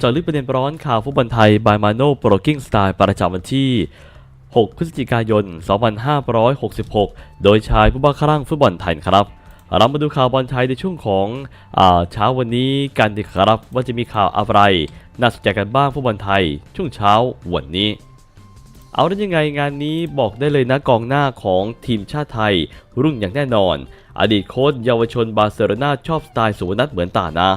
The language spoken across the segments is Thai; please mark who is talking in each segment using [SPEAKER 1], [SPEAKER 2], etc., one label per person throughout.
[SPEAKER 1] เจาะลึกประเด็นร้อนข่าวฟุตบอลไทย บายมาโน่โปรกิ้งสไตล์ประจำวันที่ 6 พฤศจิกายน 2566 โดยชายผู้บ้าคลั่งฟุตบอลไทยครับ เรามาดูข่าวบอลไทยในช่วงของเช้าวันนี้กันดีครับว่าจะมีข่าวอะไร น่าสนใจกันบ้างฟุตบอลไทย ช่วงเช้าวันนี้ เอาได้ยังไงงานนี้บอกได้เลยนะกองหน้าของทีมชาติไทย รุ่งอย่างแน่นอน อดีตโค้ชเยาวชนบาร์เซโลนาชอบสไตล์สุวนัทเหมือนตานะ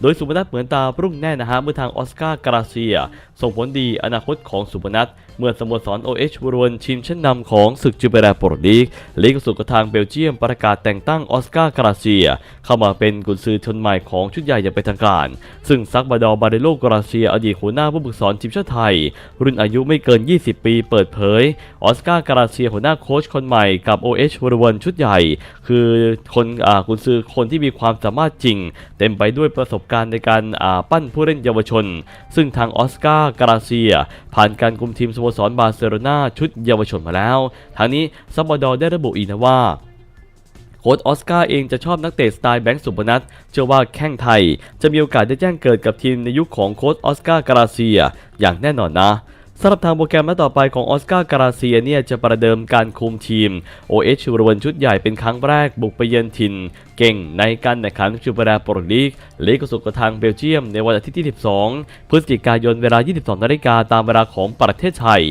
[SPEAKER 1] โดยสุพนัทเหมือนตารุ่งแน่นะฮะเมื่อทางออสการ์กราเซีย ส่งผลดีอนาคตของสุพนัทเมื่อสโมสร OH บรวนชิงชั้นนำของศึกจูเปราโปรลีกลีกสุดกทางเบลเยียมประกาศแต่งตั้งออสการ์กราเซีย เข้ามาเป็นกุนซือชนใหม่ของชุดใหญ่อย่างเป็นทางการ ซึ่งซักบาดอร์บาเดโลกราเซียอดีตหัวหน้าผู้ฝึกสอนทีมชาติไทย รุ่นอายุไม่เกิน 20 ปีเปิดเผย ออสการ์กราเซียหัวหน้าโค้ชคนใหม่กับ OH บรวนชุดใหญ่ คือคนอากุนซือคนที่มีความสามารถจริง เต็มไปด้วยประสบการณ์ในการปั้นผู้เล่นเยาวชน ซึ่งทางออสการ์กราเซีย ผ่านการคุมทีมสโมสรบาร์เซโลนาชุดเยาวชนมาแล้ว ทางนี้ซับบาดอร์ได้ระบุอีกนะว่าโค้ชออสการ์เองจะชอบนักเตะสไตล์แบงค์สุพนัทเชื่อว่าแข้งไทย จะมีโอกาสได้แจ้งเกิดกับทีมในยุคของโค้ชออสการ์กราเซีย อย่างแน่นอนนะ สำหรับทางโปรแกรมนัดต่อไปของออสการ์การาเซียเนี่ยจะประเดิมการคุมทีม OH รวนชุดใหญ่เป็นครั้งแรกบุกไปเยือนถิ่น เก่งในการแข่งขันจูเปราโปรลีกลีกสุดกับทางเบลเยียมในวันอาทิตย์ที่ 12 พฤศจิกายนเวลา 22นาฬิกาตามเวลาของประเทศไทย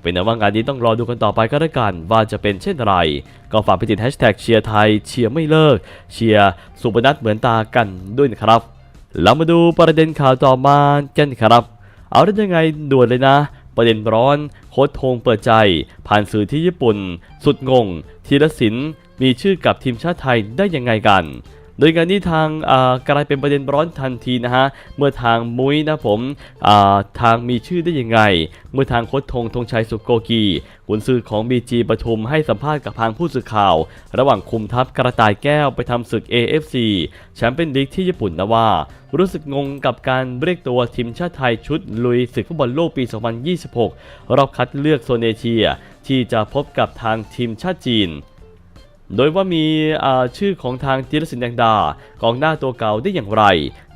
[SPEAKER 1] เป็นนว่างานนี้ต้องรอดูกันต่อไปก็แล้วกันว่าจะเป็นเช่นไร ก็ฝากไปติดแฮชแท็กเชียร์ไทยเชียร์ไม่เลิก เชียร์สุพนัทเหมือนตากันด้วยนะครับเรามาดูประเด็นข่าวต่อมากันครับ เอาได้ยังไงด่วนเลยนะ ประเด็นร้อน โค้ดทงเปิดใจ ผ่านสื่อที่ญี่ปุ่น สุดงง ธีรศิลป์มีชื่อกับทีมชาติไทยได้ยังไงกัน โดยงานนี้ทางกลายเป็นประเด็นร้อนทันทีนะฮะเมื่อทางมุ้ยนะผมทางมีชื่อได้ยังไง เมื่อทางโค้ชธงธงชัยสุโกกีกุนซือของ BG ปทุมให้สัมภาษณ์กับทางผู้สื่อข่าว ระหว่างคุมทัพกระต่ายแก้วไปทำศึก AFC แชมเปี้ยนลีกที่ญี่ปุ่นนะว่า รู้สึกงงกับการเรียกตัวทีมชาติไทยชุดลุยศึกฟุตบอลโลกปี 2026 รอบคัดเลือกโซนเอเชีย ที่จะพบกับทางทีมชาติจีน โดยว่ามีชื่อของทางธีรศิลป์แดงดากองหน้าตัวเก่าได้อย่างไร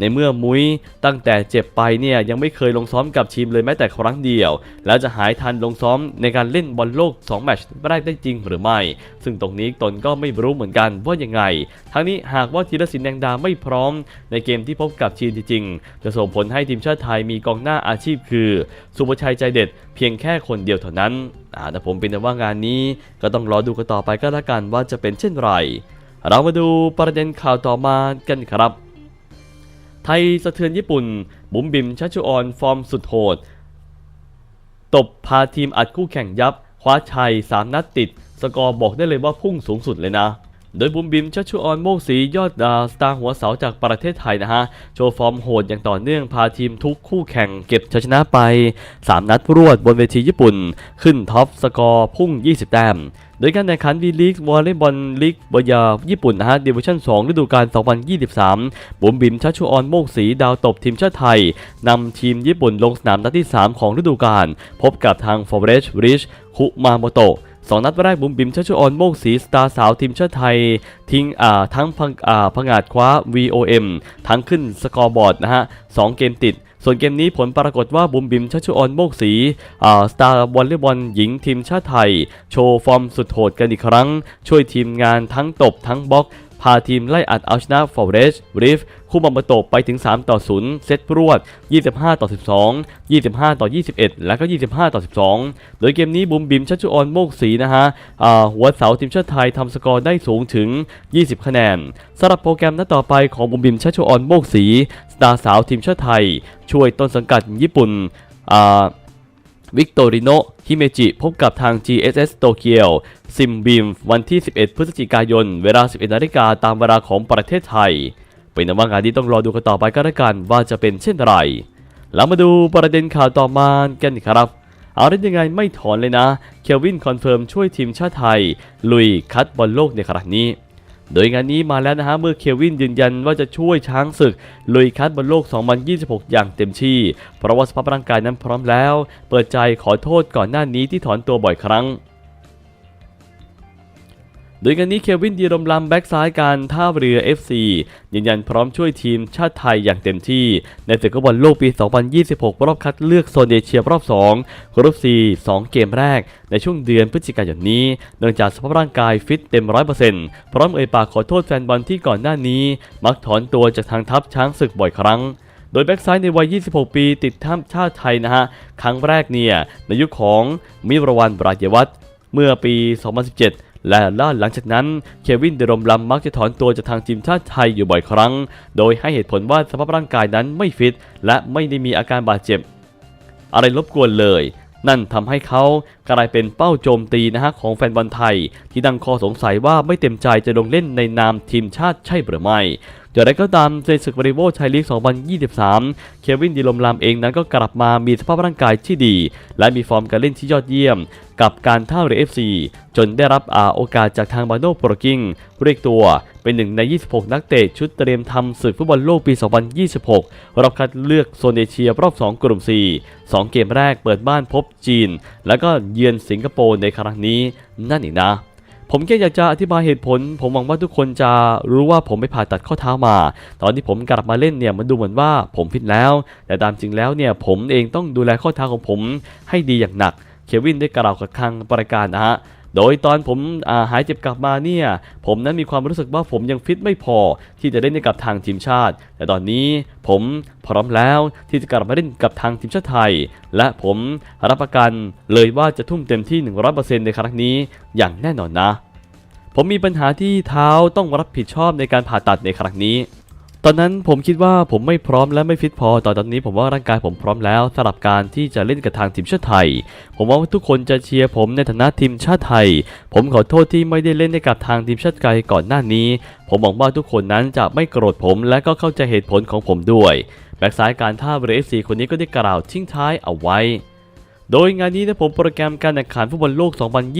[SPEAKER 1] ในเมื่อมุ้ยตั้งแต่เจ็บไปเนี่ยยังไม่เคยลงซ้อมกับทีมเลยแม้แต่ครั้งเดียว แล้วจะหายทันลงซ้อมในการเล่นบอลโลก 2 แมตช์แรกได้จริงหรือไม่ ซึ่งตรงนี้ตนก็ไม่รู้เหมือนกันว่ายังไง ทั้งนี้หากว่าธีรศิลป์แดงดาไม่พร้อม ในเกมที่พบกับจีนจริงๆจะส่งผลให้ทีมชาติไทยมีกองหน้าอาชีพคือ สุภชัยใจเด็ดเพียงแค่คนเดียวเท่านั้น แต่ผมเป็นแต่ว่างานนี้ก็ต้องรอดูกันต่อไปก็แล้วกันว่าจะเป็นเช่นไร เรามาดูประเด็นข่าวต่อมากันครับ ไทยสะเทือนญี่ปุ่น บุ๋มบิมชัชชุออนฟอร์มสุดโหด ตบพาทีมอัดคู่แข่งยับ คว้าชัย 3 นัดติด สกอร์บอกได้เลยว่าพุ่งสูงสุดเลยนะ โดยบุมบิมชัชชุออนโมกศรียอดดาวสตาร์หัวเสาจากประเทศไทยนะฮะ โชว์ฟอร์มโหดอย่างต่อเนื่องพาทีมทุกคู่แข่งเก็บชัยชนะไป 3 นัดรวดบนเวทีญี่ปุ่น ขึ้นท็อปสกอร์พุ่ง 20 แต้มโดยการแข่งขันวีลีกวอลเลย์บอลลีกบยาญี่ปุ่นนะฮะดิวิชั่น 2 ฤดูกาล 2023 บุ๋มบิมชัชชุออนโมกศรีดาวตบทีมชาติไทย นำทีมญี่ปุ่นลงสนามนัดที่ 3 ของฤดูกาล พบกับทางฟอร์เรชริชคุมาโมโตะ สองนัดแรกบุ๋มบิมชัชชุออนโมกศรีสตาร์สาวทีมชาติไทย ทิ้งทั้งพังผงาดคว้า VOM ทั้งขึ้นสกอร์บอร์ดนะฮะสองเกมติดส่วนเกมนี้ผลปรากฏว่าบุ๋มบิมชัชชุออนโมกศรีสตาร์วอลเลย์บอลหญิงทีมชาติไทย โชว์ฟอร์มสุดโหดกันอีกครั้ง ช่วยทีมงานทั้งตบทั้งบล็อก พาทีมไล่อัดเอาชนะฟอร์เรสริฟคู่มามาโตไปถึง 3 ต่อ 0 เซตรวด 25 ต่อ 12 25 ต่อ 21 แล้วก็ 25 ต่อ 12 โดยเกมนี้บุมบิมชัชชุออนโมกศรีนะฮะอ่าหัวเสาทีมชาติไทยทำสกอร์ได้สูงถึง 20 คะแนนสำหรับโปรแกรมนัดต่อไปของบุมบิมชัชชุออนโมกศรีสตาร์สาวทีมชาติไทย ช่วยต้นสังกัดญี่ปุ่นอ่า วิกตอริโนฮิเมจิพบกับทาง GSS โตเกียวซิมบีมวันที่ 11 พฤศจิกายน เวลา 11นาฬิกาตามเวลาของประเทศไทย เป็นนว่างานนี้ต้องรอดูกันต่อไปก็แล้วกันว่าจะเป็นเช่นไร แล้วมาดูประเด็นข่าวต่อมากันครับ เอาได้ยังไงไม่ถอนเลยนะ เควินคอนเฟิร์มช่วยทีมชาติไทย ลุยคัดบอลโลกในครั้งนี้ โดยงานนี้มาแล้วนะฮะเมื่อเควินยืนยันว่าจะช่วยช้างศึกลุยคัดบนโลก 2026 อย่างเต็มที่ เพราะว่าสภาพร่างกายนั้นพร้อมแล้ว เปิดใจขอโทษก่อนหน้านี้ที่ถอนตัวบ่อยครั้ง โดยงานนี้เควินดีรมลำแบ็กซ้ายการท่าเรือ FC ยืนยันพร้อมช่วยทีมชาติไทยอย่างเต็มที่ ในศึกบอลโลกปี 2026 รอบคัดเลือกโซนเอเชียรอบ2กรุ๊ป C 2 เกมแรก ในช่วงเดือนพฤศจิกายนนี้เนื่องจากสภาพร่างกายฟิตเต็ม 100%พร้อมเอ่ยปากขอโทษแฟนบอลที่ก่อนหน้านี้ มักถอนตัวจากทางทัพช้างศึกบ่อยครั้งโดยแบ็กซ้ายในวัย 26 ปีติดท่ามชาติไทยนะฮะ ครั้งแรกเนี่ย ในยุคของมิรวันบราเยวัตเมื่อปี 2017 และล่าหลังจากนั้นเควินเดรมลำมักจะถอนตัวจากทางทีมชาติไทยอยู่บ่อยครั้ง โดยให้เหตุผลว่าสภาพร่างกายนั้นไม่ฟิต และไม่ได้มีอาการบาดเจ็บ อะไรรบกวนเลย นั่นทำให้เขากลายเป็นเป้าโจมตีนะฮะของแฟนบอลไทย ที่ดังคอสงสัยว่าไม่เต็มใจจะลงเล่นในนามทีมชาติใช่หรือไม่อย่างไรก็ตามในศึกบริโภคไทยลีก 2023 เควินดีลมลามเองนั้นก็กลับมามีสภาพร่างกายที่ดี และมีฟอร์มการเล่นที่ยอดเยี่ยม กับการท่าเรือ FC จนได้รับอาโอกาสจากทางบาโนโปรกิงเรียกตัวเป็นหนึ่งใน 26 นักเตะชุดเตรียมทำศึกฟุตบอลโลกปี 2026 รอบคัดเลือกโซนเอเชียรอบ 2 กลุ่ม 4 2 เกมแรกเปิดบ้านพบจีน แล้วก็เยือนสิงคโปร์ในครั้งนี้นั่นเองนะ ผมแค่อยากจะอธิบายเหตุผล ผมหวังว่าทุกคนจะรู้ว่าผมไปผ่าตัดข้อเท้ามา ตอนที่ผมกลับมาเล่นเนี่ยมันดูเหมือนว่าผมฟิตแล้ว แต่ตามจริงแล้วเนี่ยผมเองต้องดูแลข้อเท้าของผมให้ดีอย่างหนัก เควินได้กล่าวกับทางบริการนะฮะ โดยตอนผมาหายเจ็บกลับมาเนี่ยผมนั้นมีความรู้สึกว่าผมยังฟิตไม่พอที่จะเล่นให้กับทางทีมชาติ แต่ตอนนี้ผมพร้อมแล้วที่จะกลับมาเล่นกับทางทีมชาติไทย และผมรับประกันเลยว่าจะทุ่มเต็มที่ 100%ในครั้งนี้อย่างแน่นอนนะ ผมมีปัญหาที่เท้าต้องรับผิดชอบในการผ่าตัดในครั้งนี้ ตอนนั้นผมคิดว่าผมไม่พร้อมและไม่ฟิตพอต่ตอนนี้ผมว่าร่างกายผมพร้อมแล้วสำหรับการที่จะเล่นกับทางทีมชาติไทย ผมว่าทุกคนจะเชียร์ผมในฐานะทีมชาติไทย ผมขอโทษที่ไม่ได้เล่นให้กับทางทีมชาติไทยก่อนหน้านี้ ผมหวังว่าทุกคนนั้นจะไม่โกรธผมและก็เข้าใจเหตุผลของผมด้วย แบ็กซ้ายการท่าเบรือ FC คนนี้ก็ได้กล่าวทิ้งท้ายเอาไว้ โดยงานนี้นะผมโปรแกรมการแข่งขันฟุตบอลโลก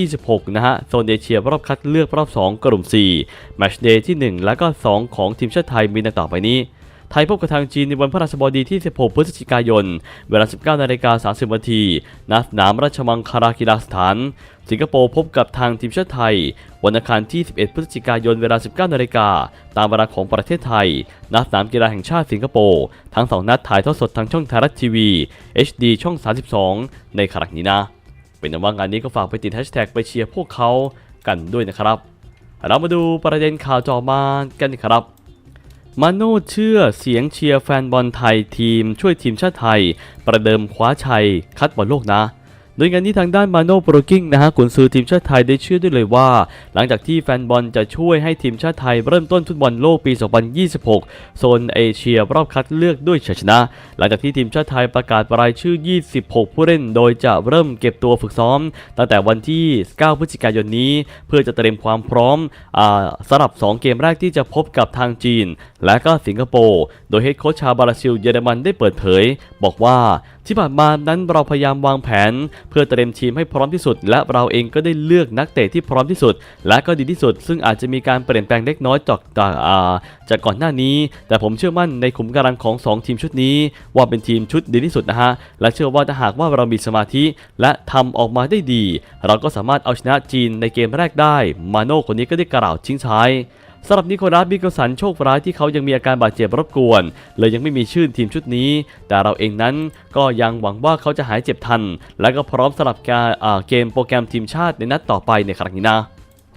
[SPEAKER 1] 2026 นะฮะ โซนเอเชียรอบคัดเลือกรอบ 2 กลุ่ม 4 แมชเดย์ที่ 1 และก็ 2 ของทีมชาติไทยมีดังต่อไปนี้ ไทยพบกับทางจีนในวันพฤหัสบดีที่ 16 พฤศจิกายน เวลา 19นาฬิกา30นาทีณสนามราชมังคลากีฬาสถาน สิงคโปร์พบกับทางทีมชาติไทย วันอังคารที่ 11 พฤศจิกายน เวลา 19นาฬิกาตามเวลาของประเทศไทย ณ สนามกีฬาแห่งชาติสิงคโปร์ ทั้ง2นัดถ่ายทอดสดทางช่องไทยรัฐทีวี HD ช่อง 32 ในครั้งนี้นะ เป็นนว่างานนี้ก็ฝากไปติดแฮชแท็กไปเชียร์พวกเขากันด้วยนะครับ เรามาดูประเด็นข่าวจอมากันครับ มาโน่เชื่อเสียงเชียร์แฟนบอลไทยทีมช่วยทีมชาติไทย ประเดิมคว้าชัยคัดบอลโลกนะ ดยงานนี้ทางด้านมาโน่โปรกิ้งนะฮะกุนซือทีมชาติไทยได้เชื่อด้วยเลยว่า หลังจากที่แฟนบอลจะช่วยให้ทีมชาติไทยเริ่มต้นฟุตบอลโลกปี 2026 โซนเอเชียรอบคัดเลือกด้วยชัยชนะ หลังจากที่ทีมชาติไทยประกาศรายชื่อ 26 ผู้เล่น โดยจะเริ่มเก็บตัวฝึกซ้อม ตั้งแต่วันที่ 9 พฤศจิกายนนี้ เพื่อจะเตรียมความพร้อมอ่าสำหรับ 2 เกมแรกที่จะพบกับทางจีน และก็สิงคโปร์ โดยเฮดโค้ชชาวบราซิลเยอรมันได้เปิดเผย บอกว่าที่ผ่านมานั้นเราพยายามวางแผน เพื่อเตรียมทีมให้พร้อมที่สุด และเราเองก็ได้เลือกนักเตะที่พร้อมที่สุด และก็ดีที่สุด ซึ่งอาจจะมีการเปลี่ยนแปลงเล็กน้อยจากจากอ่าจากก่อนหน้านี้ แต่ผมเชื่อมั่นในขุมกำลังของ 2 ทีมชุดนี้ ว่าเป็นทีมชุดดีที่สุดนะฮะและเชื่อว่าถ้าหากว่าเรามีสมาธิ และทำออกมาได้ดี เราก็สามารถเอาชนะจีนในเกมแรกได้ มาโน่คนนี้ก็ได้กล่าวทิ้งท้าย สำหรับนิโคลัสบิกสันโชคร้ายที่เขายังมีอาการบาดเจ็บรบกวน เลยยังไม่มีชื่อทีมชุดนี้ แต่เราเองนั้นก็ยังหวังว่าเขาจะหายเจ็บทัน และก็พร้อมสำหรับการเกมโปรแกรมทีมชาติในนัดต่อไปในครั้งนี้นะ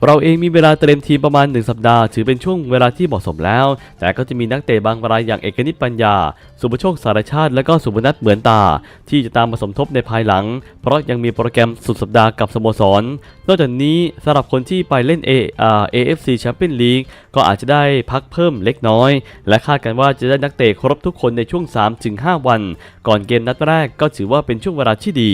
[SPEAKER 1] เราเองมีเวลาเตรียมทีมประมาณ 1 สัปดาห์ ถือเป็นช่วงเวลาที่เหมาะสมแล้ว แต่ก็จะมีนักเตะบางรายอย่างเอกนิตปัญญา สุภโชคสารชาติ และก็สุพนัทเหมือนตา ที่จะตามมาสมทบในภายหลัง เพราะยังมีโปรแกรมสุดสัปดาห์กับสโมสร นอกจากนี้สำหรับคนที่ไปเล่น A อ AFC Champions League ก็อาจจะได้พักเพิ่มเล็กน้อย และคาดกันว่าจะได้นักเตะครบทุกคนในช่วง 3-5 วัน ก่อนเกมนัดแรกก็ถือว่าเป็นช่วงเวลาที่ดี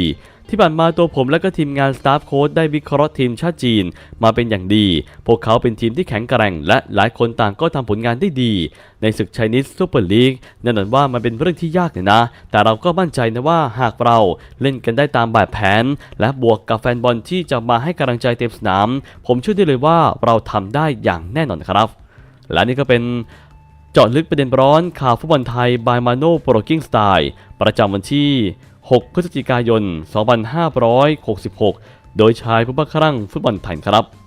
[SPEAKER 1] ที่ผ่านมาตัวผมและก็ทีมงานสตาฟโค้ดได้วิเคราะห์ทีมชาติจีน มาเป็นอย่างดี พวกเขาเป็นทีมที่แข็งแกร่ง และหลายคนต่างก็ทำผลงานได้ดี ในศึกไชนีสซูเปอร์ลีกแน่นอนว่ามันเป็นเรื่องที่ยากเนี่ยนะ แต่เราก็มั่นใจนะว่าหากเราเล่นกันได้ตามแบบแผน และบวกกับแฟนบอลที่จะมาให้กำลังใจเต็มสนาม ผมเชื่อได้เลยว่าเราทำได้อย่างแน่นอนครับ และนี่ก็เป็นเจาะลึกประเด็นร้อนข่าวฟุตบอลไทยบายมาโนโปรกิ้งสไตล์ประจำวันที่ 6 พฤศจิกายน 2566 โดยชายผู้บ้าคลั่งฟุตบอลไทยครับ